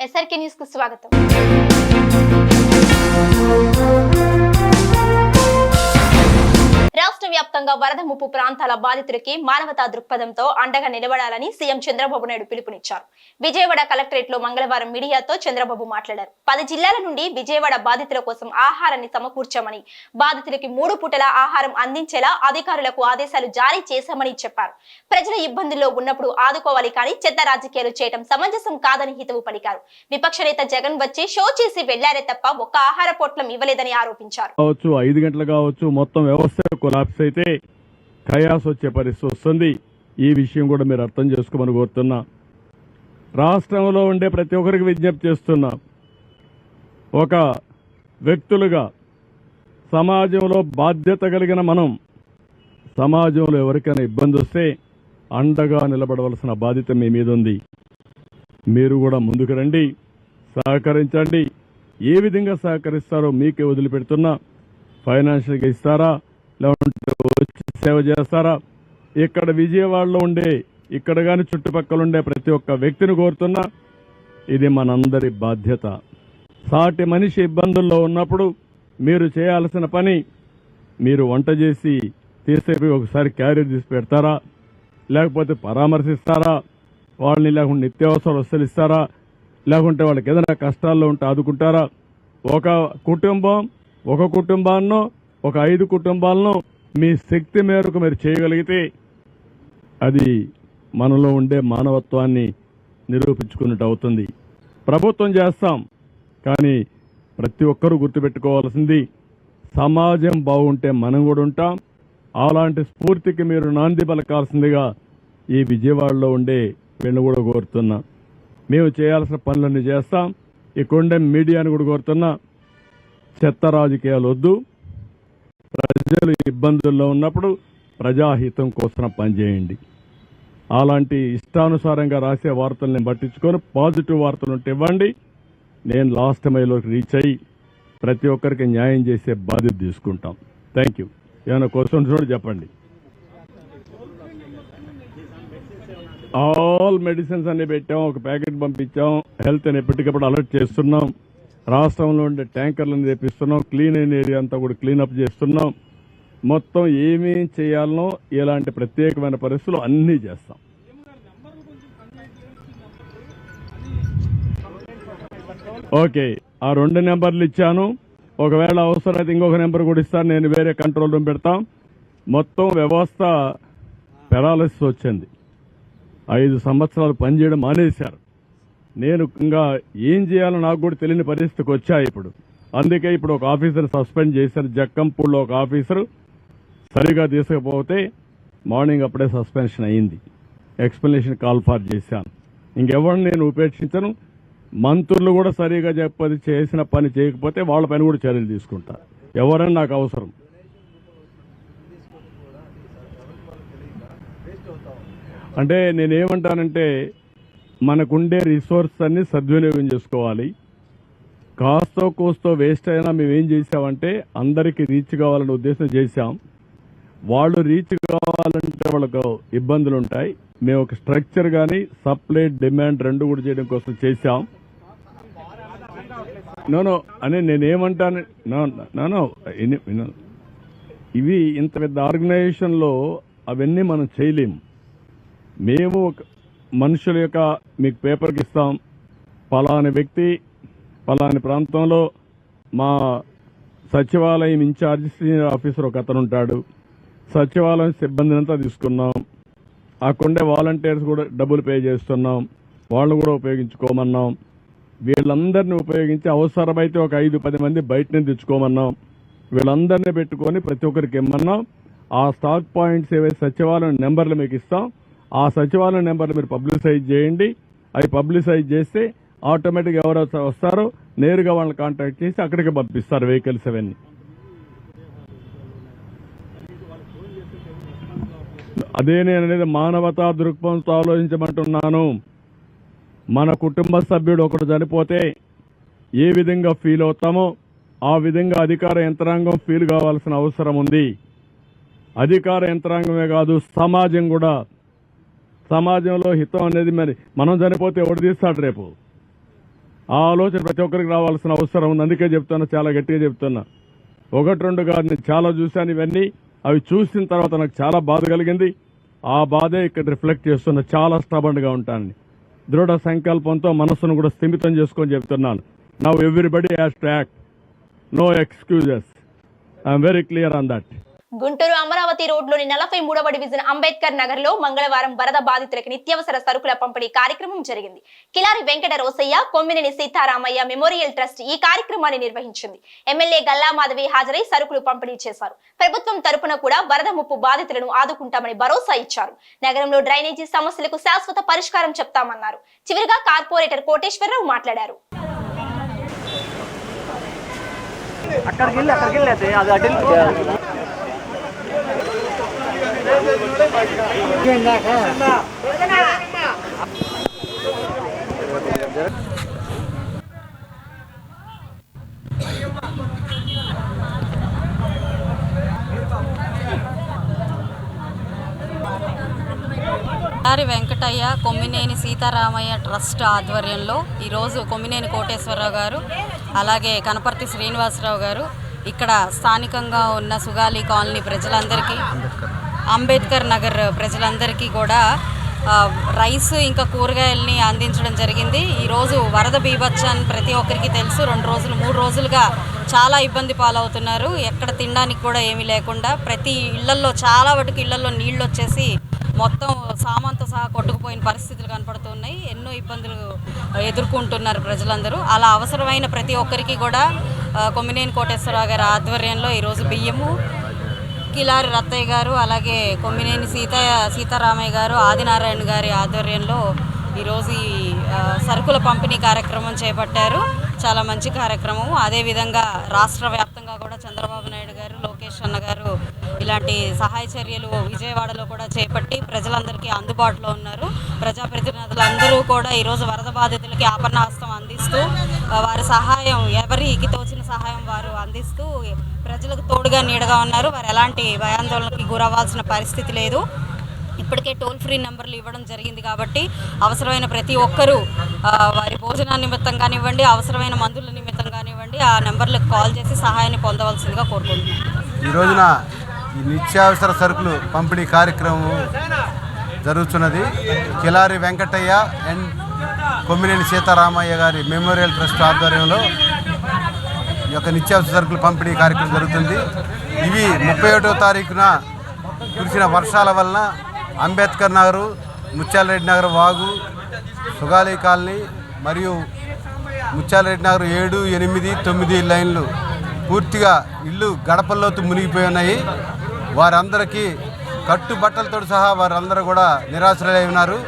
SRK news కు స్వాగతం రాష్ట్ర వ్యాప్తంగా వరద ముప్పు ప్రాంతాల బాధితులకి మానవతా దృక్పథంతో అండగా నిలబడాలని సీఎం చంద్రబాబు నాయుడు పిలుపునిచ్చారు. విజయవాడ కలెక్టరేట్లో మంగళవారం మీడియాతో చంద్రబాబు మాట్లాడారు. పది జిల్లాల నుండి విజయవాడ బాధితుల కోసం ఆహారాన్ని సమకూర్చామని బాధితులకి మూడు పూటల ఆహారం అందించేలా అధికారులకు ఆదేశాలు జారీ చేశామని చెప్పారు. ప్రజల ఇబ్బందుల్లో ఉన్నప్పుడు ఆదుకోవాలి కానీ చెత్త రాజకీయాలు చేయడం సమంజసం కాదని హితవు పలికారు. విపక్ష నేత జగన్ వచ్చి షో చేసి వెళ్ళారే తప్ప ఒక్క ఆహార పొట్లం ఇవ్వలేదని ఆరోపించారు. ఐదు గంటలు కావచ్చు మొత్తం వ్యవస్థ కొలాప్స్ అయితే కయాస్ వచ్చే పరిస్థితి వస్తుంది. ఈ విషయం కూడా మీరు అర్థం చేసుకోమని కోరుతున్నా. రాష్ట్రంలో ఉండే ప్రతి ఒక్కరికి విజ్ఞప్తి చేస్తున్నా. ఒక వ్యక్తులుగా సమాజంలో బాధ్యత కలిగిన మనం సమాజంలో ఎవరికైనా ఇబ్బంది వస్తే అండగా నిలబడవలసిన బాధ్యత మీ మీద ఉంది. మీరు కూడా ముందుకు రండి సహకరించండి. ఏ విధంగా సహకరిస్తారో మీకే వదిలిపెడుతున్నా. ఫైనాన్షియల్గా ఇస్తారా? లేకుంటే వచ్చి సేవ చేస్తారా? ఇక్కడ విజయవాడలో ఉండే ఇక్కడ కానీ చుట్టుపక్కల ఉండే ప్రతి ఒక్క వ్యక్తిని కోరుతున్నా ఇది మనందరి బాధ్యత. సాటి మనిషి ఇబ్బందుల్లో ఉన్నప్పుడు మీరు చేయాల్సిన పని మీరు వంట చేసి తీసేపి ఒకసారి క్యారీ తీసి పెడతారా? లేకపోతే పరామర్శిస్తారా? వాళ్ళని లేకుంటే నిత్యావసర వస్తువులు ఇస్తారా లేకుంటే వాళ్ళకి ఏదైనా కష్టాల్లో ఉంటే ఆదుకుంటారా? ఒక కుటుంబం ఒక కుటుంబాన్నో ఒక ఐదు కుటుంబాలను మీ శక్తి మేరకు మీరు చేయగలిగితే అది మనలో ఉండే మానవత్వాన్ని నిరూపించుకున్నట్టు అవుతుంది. ప్రభుత్వం చేస్తాం కానీ ప్రతి ఒక్కరూ గుర్తుపెట్టుకోవాల్సింది సమాజం బాగుంటే మనం కూడా ఉంటాం. అలాంటి స్ఫూర్తికి మీరు నాంది పలకాల్సిందిగా ఈ విజయవాడలో ఉండే వీళ్ళని కూడా కోరుతున్నా. మేము చేయాల్సిన పనులన్నీ చేస్తాం. ఈ కొండ మీడియాని కూడా కోరుతున్నా. చెత్త రాజకీయాలు వద్దు. ప్రజలు ఇబ్బందుల్లో ఉన్నప్పుడు ప్రజాహితం కోసం పనిచేయండి. అలాంటి ఇష్టానుసారంగా రాసే వార్తల్ని పట్టించుకొని పాజిటివ్ వార్తలు ఉంటే ఇవ్వండి. నేను లాస్ట్ మైలోకి రీచ్ అయ్యి ప్రతి ఒక్కరికి న్యాయం చేసే బాధ్యత తీసుకుంటాం. Thank you. ఏమైనా క్వశ్చన్స్ కూడా చెప్పండి. ఆల్ మెడిసిన్స్ అన్ని పెట్టాం ఒక ప్యాకెట్ పంపించాం హెల్త్ అని ఎప్పటికప్పుడు అలర్ట్ చేస్తున్నాం. రాష్ట్రంలో ఉండే ట్యాంకర్లను తెప్పిస్తున్నాం క్లీన్ అయిన ఏరియా అంతా కూడా క్లీనప్ చేస్తున్నాం. మొత్తం ఏమేం చేయాలనో ఇలాంటి ప్రత్యేకమైన పరిస్థితులు అన్నీ చేస్తాం. ఓకే ఆ రెండు నెంబర్లు ఇచ్చాను. ఒకవేళ అవసరమైతే ఇంకొక నెంబర్ కూడా ఇస్తాను. నేను వేరే కంట్రోల్ రూమ్ పెడతాం. మొత్తం వ్యవస్థ పెరాలసిస్ వచ్చింది. ఐదు సంవత్సరాలు పనిచేయడం మానేశారు. నేను ఇంకా ఏం చేయాలో నాకు కూడా తెలియని పరిస్థితికి వచ్చాయి ఇప్పుడు. అందుకే ఇప్పుడు ఒక ఆఫీసర్ సస్పెండ్ చేశారు జక్కంపూడిలో ఒక ఆఫీసర్ సరిగా తీసుకపోతే మార్నింగ్ అప్పుడే సస్పెన్షన్ అయింది. ఎక్స్ప్లెనేషన్ కాల్ ఫార్ చేశాను. ఇంకెవరిని నేను ఉపేక్షించను. మంత్రులు కూడా సరిగా చెప్పది చేసిన పని చేయకపోతే వాళ్ళ పైన కూడా చర్యలు తీసుకుంటారు ఎవరైనా నాకు అవసరం. అంటే నేనేమంటానంటే మనకుండే రిసోర్స్ అన్ని సద్వినియోగం చేసుకోవాలి. కాస్తో కోస్తో వేస్ట్ అయినా మేము ఏం చేసామంటే అందరికీ రీచ్ కావాలనే ఉద్దేశం చేశాం. వాళ్ళు రీచ్ కావాలంటే వాళ్ళకు ఇబ్బందులు ఉంటాయి. మేము ఒక స్ట్రక్చర్ కానీ సప్లై డిమాండ్ రెండు కూడా చేయడం కోసం చేశాం. నోనో అని నేనేమంటాను నో ఇవి ఇంత పెద్ద ఆర్గనైజేషన్లో అవన్నీ మనం చేయలేము మేము ఒక మనుషుల యొక్క మీకు పేపర్కి ఇస్తాం. పలాని వ్యక్తి పలాని ప్రాంతంలో మా సచివాలయం ఇన్ఛార్జ్ సీనియర్ ఆఫీసర్ ఒక అతను ఉంటాడు. సచివాలయం సిబ్బందిని అంతా తీసుకున్నాం కొండే వాలంటీర్స్ కూడా డబ్బులు పే చేస్తున్నాం. వాళ్ళు కూడా ఉపయోగించుకోమన్నాం. వీళ్ళందరినీ ఉపయోగించి అవసరమైతే ఒక ఐదు పది మంది బయట నుంచి తెచ్చుకోమన్నాం. వీళ్ళందరినీ పెట్టుకొని ప్రతి ఒక్కరికి ఇమ్మన్నాం. ఆ స్టాక్ పాయింట్స్ ఏవైతే సచివాలయం నెంబర్లు మీకు ఇస్తాం ఆ సచివాలయం నెంబర్లు మీరు పబ్లిసైజ్ చేయండి. అవి పబ్లిసైజ్ చేస్తే ఆటోమేటిక్గా ఎవరు వస్తారో నేరుగా వాళ్ళని కాంటాక్ట్ చేసి అక్కడికి పంపిస్తారు వెహికల్స్ అవన్నీ. అదే నేను అనేది మానవతా దృక్పథంతో ఆలోచించమంటున్నాను. మన కుటుంబ సభ్యుడు ఒకడు చనిపోతే ఏ విధంగా ఫీల్ అవుతామో ఆ విధంగా అధికార యంత్రాంగం ఫీల్ కావాల్సిన అవసరం ఉంది. అధికార యంత్రాంగమే కాదు సమాజం కూడా సమాజంలో హితం అనేది మరి మనం చనిపోతే ఎవడు తీస్తాడు రేపు? ఆ ఆలోచన ప్రతి ఒక్కరికి రావాల్సిన అవసరం ఉంది. అందుకే చెప్తున్నా చాలా గట్టిగా చెప్తున్నా. ఒకటి రెండు కాదు నేను చాలా చూశాను ఇవన్నీ. అవి చూసిన తర్వాత నాకు చాలా బాధ కలిగింది. ఆ బాధే ఇక్కడ రిఫ్లెక్ట్ చేస్తున్న చాలా స్టబన్గా ఉంటాను దృఢ సంకల్పంతో మనస్సును కూడా స్థిమితం చేసుకొని చెప్తున్నాను. Now everybody has to act no excuses I'm very clear on that Guntur Amaravati రోడ్లోని నలభై మూడవ డివిజన్ అంబేద్కర్ నగర్లో మంగళవారం వరద బాధితులకు నిత్యావసర సరుకుల పంపిణీ కార్యక్రమం జరిగింది. కిలారి వెంకట రోసయ్య కొమ్మినేని సీతారామయ్య మెమోరియల్ ట్రస్ట్ ఈ కార్యక్రమాన్ని నిర్వహించింది. ఎమ్మెల్యే గల్లా మాధవి హాజరై సరుకులు పంపిణీ చేశారు. ప్రభుత్వం తరపున కూడా వరద ముప్పు బాధితులను ఆదుకుంటామని భరోసా ఇచ్చారు. నగరంలో డ్రైనేజీ సమస్యలకు శాశ్వత పరిష్కారం చెప్తామన్నారు. చివరిగా కార్పొరేటర్ కోటేశ్వరరావు మాట్లాడారు. అక్కడికి వెళ్ళి అక్కడికి వెళ్ళి అయితే అది అటు ఆరి వెంకటయ్య కొమ్మినేని సీతారామయ్య ట్రస్ట్ ఆధ్వర్యంలో ఈరోజు కొమ్మినేని కోటేశ్వరరావు గారు అలాగే కనపర్తి శ్రీనివాసరావు గారు ఇక్కడ స్థానికంగా ఉన్న సుగాలి కాలనీ ప్రజలందరికీ అంబేద్కర్ నగర్ ప్రజలందరికీ కూడా రైస్ ఇంకా కూరగాయల్ని అందించడం జరిగింది. ఈరోజు వరద బీభత్సాన్ని ప్రతి ఒక్కరికి తెలుసు. రెండు రోజులు మూడు రోజులుగా చాలా ఇబ్బంది పాలవుతున్నారు. ఎక్కడ తినడానికి కూడా ఏమీ లేకుండా ప్రతి ఇళ్ళల్లో చాలా వరకు ఇళ్ళల్లో నీళ్ళు వచ్చేసి మొత్తం సామాన్తో సహా కొట్టుకుపోయిన పరిస్థితులు కనపడుతున్నాయి. ఎన్నో ఇబ్బందులు ఎదుర్కొంటున్నారు ప్రజలందరూ. అలా అవసరమైన ప్రతి ఒక్కరికి కూడా కొమ్మినేని కోటేశ్వరరావు గారి ఆధ్వర్యంలో ఈరోజు బియ్యము కిలారి రత్తయ్య గారు అలాగే కొమ్మినేని సీత సీతారామయ్య గారు ఆదినారాయణ గారి ఆధ్వర్యంలో ఈరోజు ఈ సరుకుల పంపిణీ కార్యక్రమం చేపట్టారు. చాలా మంచి కార్యక్రమం. అదేవిధంగా రాష్ట్ర వ్యాప్తంగా కూడా చంద్రబాబు నాయుడు గారు లోకేష్ అన్న గారు ఇలాంటి సహాయ చర్యలు విజయవాడలో కూడా చేపట్టి ప్రజలందరికీ అందుబాటులో ఉన్నారు. ప్రజాప్రతినిధులందరూ కూడా ఈరోజు వరద బాధితులకి ఆపన్నాస్తం అందిస్తూ వారి సహాయం ఎవరికి తోచిన సహాయం వారు అందిస్తూ ప్రజలకు తోడుగా నీడగా ఉన్నారు. వారు ఎలాంటి భయాందోళనకి గురవ్వాల్సిన పరిస్థితి లేదు. ఇప్పటికే టోల్ ఫ్రీ నెంబర్లు ఇవ్వడం జరిగింది కాబట్టి అవసరమైన ప్రతి ఒక్కరూ వారి భోజన నిమిత్తం కానివ్వండి అవసరమైన మందుల నిమిత్తం కానివ్వండి ఆ నెంబర్లకు కాల్ చేసి సహాయాన్ని పొందవలసిందిగా కోరుకుంటున్నాను. ఈ రోజున ఈ నిత్యావసర సరుకులు పంపిణీ కార్యక్రమం జరుగుతున్నది. కిలారి వెంకటయ్య అండ్ కొమ్మినేని సీతారామయ్య గారి మెమోరియల్ ట్రస్ట్ ఆధ్వర్యంలో ఈ యొక్క నిత్యావసర సరుకులు పంపిణీ కార్యక్రమం జరుగుతుంది. ఇవి ముప్పై ఒకటో తారీఖున కురిసిన వర్షాల వలన అంబేద్కర్ నగరు ముత్యాలరెడ్డి నగర్ వాగు సుగాలి కాలనీ మరియు ముత్యాలరెడ్డి నగర్ ఏడు ఎనిమిది తొమ్మిది లైన్లు పూర్తిగా ఇల్లు గడపల్లోతు మునిగిపోయి ఉన్నాయి. వారందరికీ కట్టుబట్టలతో సహా వారందరూ కూడా నిరాశ్రలై ఉన్నారు.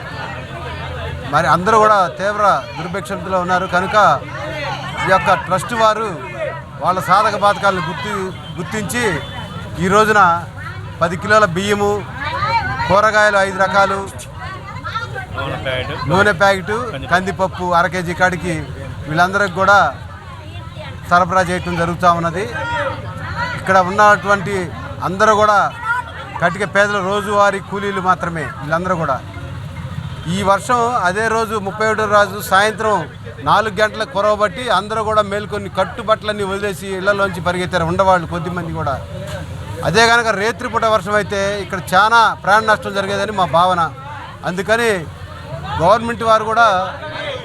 మరి అందరూ కూడా తీవ్ర దుర్భిక్షంతో ఉన్నారు. కనుక ఈ యొక్క ట్రస్ట్ వారు వాళ్ళ సాధక బాధకాలను గుర్తి గుర్తించి ఈ రోజున పది కిలోల బియ్యము కూరగాయలు ఐదు రకాలు. నూనె ప్యాకెట్. కందిపప్పు అర కేజీ కాడికి వీళ్ళందరికి కూడా సరఫరా చేయటం జరుగుతూ ఉన్నది. ఇక్కడ ఉన్నటువంటి అందరూ కూడా కటిక పేదల రోజువారీ కూలీలు మాత్రమే వీళ్ళందరూ కూడా. ఈ వర్షం అదే రోజు ముప్పై ఒకటో రోజు సాయంత్రం నాలుగు గంటలకు కురవబట్టి అందరూ కూడా మేల్కొని కట్టుబట్టలన్నీ వదిలేసి ఇళ్ళలోంచి పరిగెత్తారు. ఉండవాళ్ళు కొద్దిమంది కూడా. అదే కనుక రేత్రిపూట వర్షం అయితే ఇక్కడ చాలా ప్రాణ నష్టం జరిగేదని మా భావన. అందుకని గవర్నమెంట్ వారు కూడా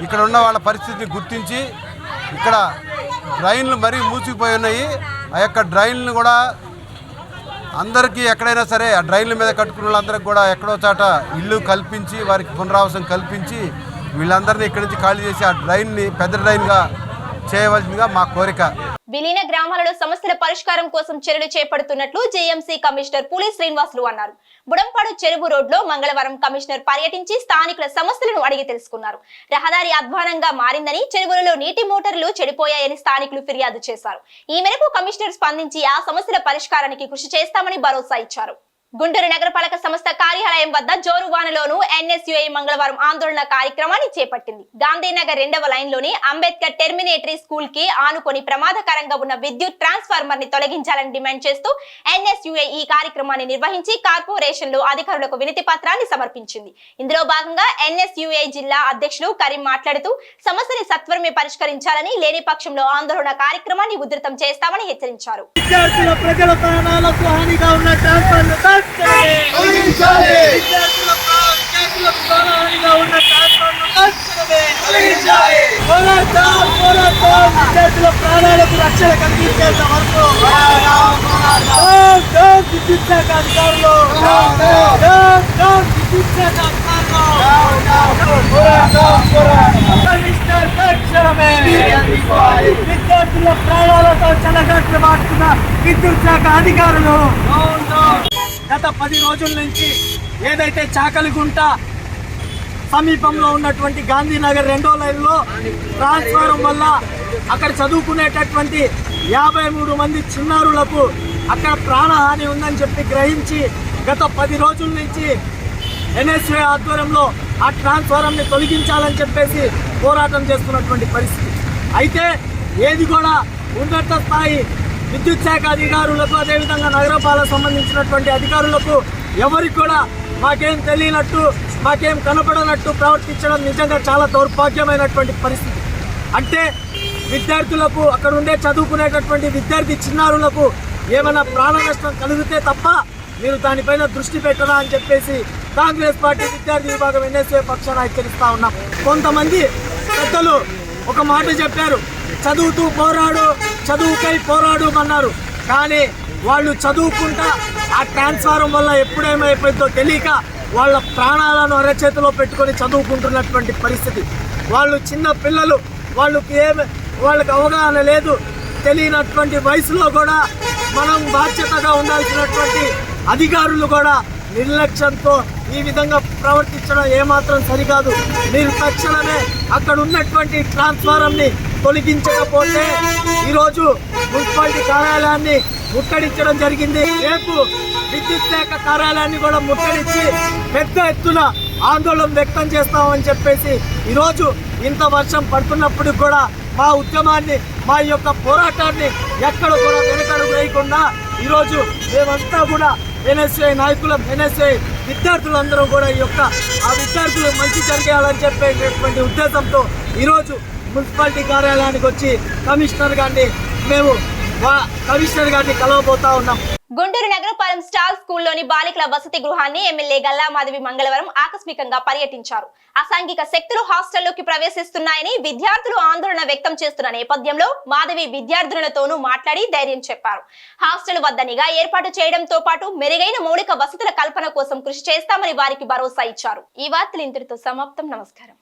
ఇక్కడ ఉన్న వాళ్ళ పరిస్థితిని గుర్తించి ఇక్కడ డ్రైన్లు మరీ మూసుకుపోయి ఉన్నాయి. ఆ యొక్క డ్రైన్లు కూడా అందరికీ ఎక్కడైనా సరే ఆ డ్రైన్ల మీద కట్టుకున్న వాళ్ళందరికీ కూడా ఎక్కడో చాట ఇల్లు కల్పించి వారికి పునరావాసం కల్పించి వీళ్ళందరినీ ఇక్కడి నుంచి ఖాళీ చేసి ఆ డ్రైన్ని పెద్ద డ్రైన్గా చేయవలసిందిగా మా కోరిక. విలీన గ్రామాలలో సమస్యల పరిష్కారం కోసం చర్యలు చేపడుతున్నట్లు జేఎంసీ కమిషనర్ పులి శ్రీనివాసులు అన్నారు. బుడంపాడు చెరువు రోడ్లో మంగళవారం కమిషనర్ పర్యటించి స్థానికుల సమస్యలను అడిగి తెలుసుకున్నారు. రహదారి అధ్వానంగా మారిందని చెరువులలో నీటి మోటార్లు చెడిపోయాయని స్థానికులు ఫిర్యాదు చేశారు. ఈ మేరకు కమిషనర్ స్పందించి ఆ సమస్యల పరిష్కారానికి కృషి చేస్తామని భరోసా ఇచ్చారు. గుంటూరు నగరపాలక సంస్థ కార్యాలయం వద్ద జోరువానలోను ఎన్ఎస్యుఐ మంగళవారం ఆందోళన కార్యక్రమాన్ని చేపట్టింది. గాంధీనగర్ రెండవ లైన్లోని అంబేద్కర్ టెర్మినేటరీ స్కూల్కి ఆనుకొని ప్రమాదకరంగా ఉన్న విద్యుత్ ట్రాన్స్ఫార్మర్ని తొలగించాలని డిమాండ్ చేస్తూ ఎన్ఎస్యుఐ ఈ కార్యక్రమాన్ని నిర్వహించి కార్పొరేషన్లో అధికారులకు వినతి పత్రాన్ని సమర్పించింది. ఇందులో భాగంగా ఎన్ఎస్యుఐ జిల్లా అధ్యక్షులు కరీం మాట్లాడుతూ సమస్యని సత్వరమే పరిష్కరించాలని లేని పక్షంలో ఆందోళన కార్యక్రమాన్ని ఉధృతం చేస్తామని హెచ్చరించారు. విద్యార్థుల ప్రాణాలకు విద్యార్థులకు ఉన్న తక్షణమే పోరాటం పోరాటం విద్యార్థుల ప్రాణాలకు రక్షణ కల్పించేంత వరకు విద్యుత్ శాఖ అధికారులు విద్యుత్ శాఖ అధికారులు కమిషనర్ తక్షణమే విద్యార్థుల ప్రాణాలతో చెలగట్లు మారుతున్న విద్యుత్ శాఖ అధికారులు. గత పది రోజుల నుంచి ఏదైతే చాకలిగుంట సమీపంలో ఉన్నటువంటి గాంధీనగర్ రెండో లైన్లో ట్రాన్స్ఫారం వల్ల అక్కడ చదువుకునేటటువంటి యాభై మూడు మంది చిన్నారులకు అక్కడ ప్రాణహాని ఉందని చెప్పి గ్రహించి గత పది రోజుల నుంచి ఎన్ఎస్ఏ ఆధ్వర్యంలో ఆ ట్రాన్స్ఫారంని తొలగించాలని చెప్పేసి పోరాటం చేస్తున్నటువంటి పరిస్థితి. అయితే ఏది కూడా ఉన్నత స్థాయి విద్యుత్ శాఖ అధికారులకు అదేవిధంగా నగరపాలకు సంబంధించినటువంటి అధికారులకు ఎవరికి కూడా మాకేం తెలియనట్టు మాకేం కనపడనట్టు ప్రవర్తించడం నిజంగా చాలా దౌర్భాగ్యమైనటువంటి పరిస్థితి. అంటే విద్యార్థులకు అక్కడ ఉండే చదువుకునేటటువంటి విద్యార్థి చిన్నారులకు ఏమైనా ప్రాణ నష్టం కలిగితే తప్ప మీరు దానిపైన దృష్టి పెట్టరా అని చెప్పేసి కాంగ్రెస్ పార్టీ విద్యార్థి విభాగం ఎన్ఎస్ఏ పక్షాన హెచ్చరిస్తా ఉన్నాం. కొంతమంది పెద్దలు ఒక మాట చెప్పారు. చదువుతూ పోరాడు చదువుకై పోరాడు అన్నారు కానీ వాళ్ళు చదువుకుంటా ఆ ట్రాన్స్ఫారం వల్ల ఎప్పుడేమైపోయిందో తెలియక వాళ్ళ ప్రాణాలను అరచేతిలో పెట్టుకొని చదువుకుంటున్నటువంటి పరిస్థితి. వాళ్ళు చిన్న పిల్లలు వాళ్ళకి ఏమి వాళ్ళకి అవగాహన లేదు. తెలియనటువంటి వయసులో కూడా మనం బాధ్యతగా ఉండాల్సినటువంటి అధికారులు కూడా నిర్లక్ష్యంతో ఈ విధంగా ప్రవర్తించడం ఏమాత్రం సరికాదు. మీరు తక్షణమే అక్కడ ఉన్నటువంటి ట్రాన్స్ఫారంని తొలగించకపోతే ఈరోజు మున్సిపాలిటీ కార్యాలయాన్ని ముట్టడించడం జరిగింది. రేపు విద్యుత్ శాఖ కార్యాలయాన్ని కూడా ముట్టడించి పెద్ద ఎత్తున ఆందోళన వ్యక్తం చేస్తామని చెప్పేసి ఈరోజు ఇంత వర్షం పడుతున్నప్పుడు కూడా మా ఉద్యమాన్ని మా యొక్క పోరాటాన్ని ఎక్కడ కూడా వెనకడు వేయకుండా ఈరోజు మేమంతా కూడా ఎన్ఎస్ఐ నాయకులం ఎన్ఎస్ఐ విద్యార్థులందరూ కూడా ఈ యొక్క ఆ విద్యార్థులు మంచి జరిగేయాలని చెప్పేటటువంటి ఉద్దేశంతో ఈరోజు మున్సిపాలిటీ కార్యాలయానికి వచ్చి కమిషనర్ గారిని మేము కమిషనర్ గారిని కలవబోతా ఉన్నాం. గుంటూరు నగరపాలెం స్టాల్ స్కూల్లోని బాలికల వసతి గృహాన్ని ఎమ్మెల్యే గల్లా మాధవి మంగళవారం ఆకస్మికంగా పర్యటించారు. అసాంఘిక శక్తులు హాస్టల్లోకి ప్రవేశిస్తున్నాయని విద్యార్థులు ఆందోళన వ్యక్తం చేస్తున్న నేపథ్యంలో మాధవి విద్యార్థులతోనూ మాట్లాడి ధైర్యం చెప్పారు. హాస్టల్ వద్ద నిఘా ఏర్పాటు చేయడంతో పాటు మెరుగైన మౌలిక వసతుల కల్పన కోసం కృషి చేస్తామని వారికి భరోసా ఇచ్చారు. ఈ వార్తలు ఇంతటితో సమాప్తం. నమస్కారం.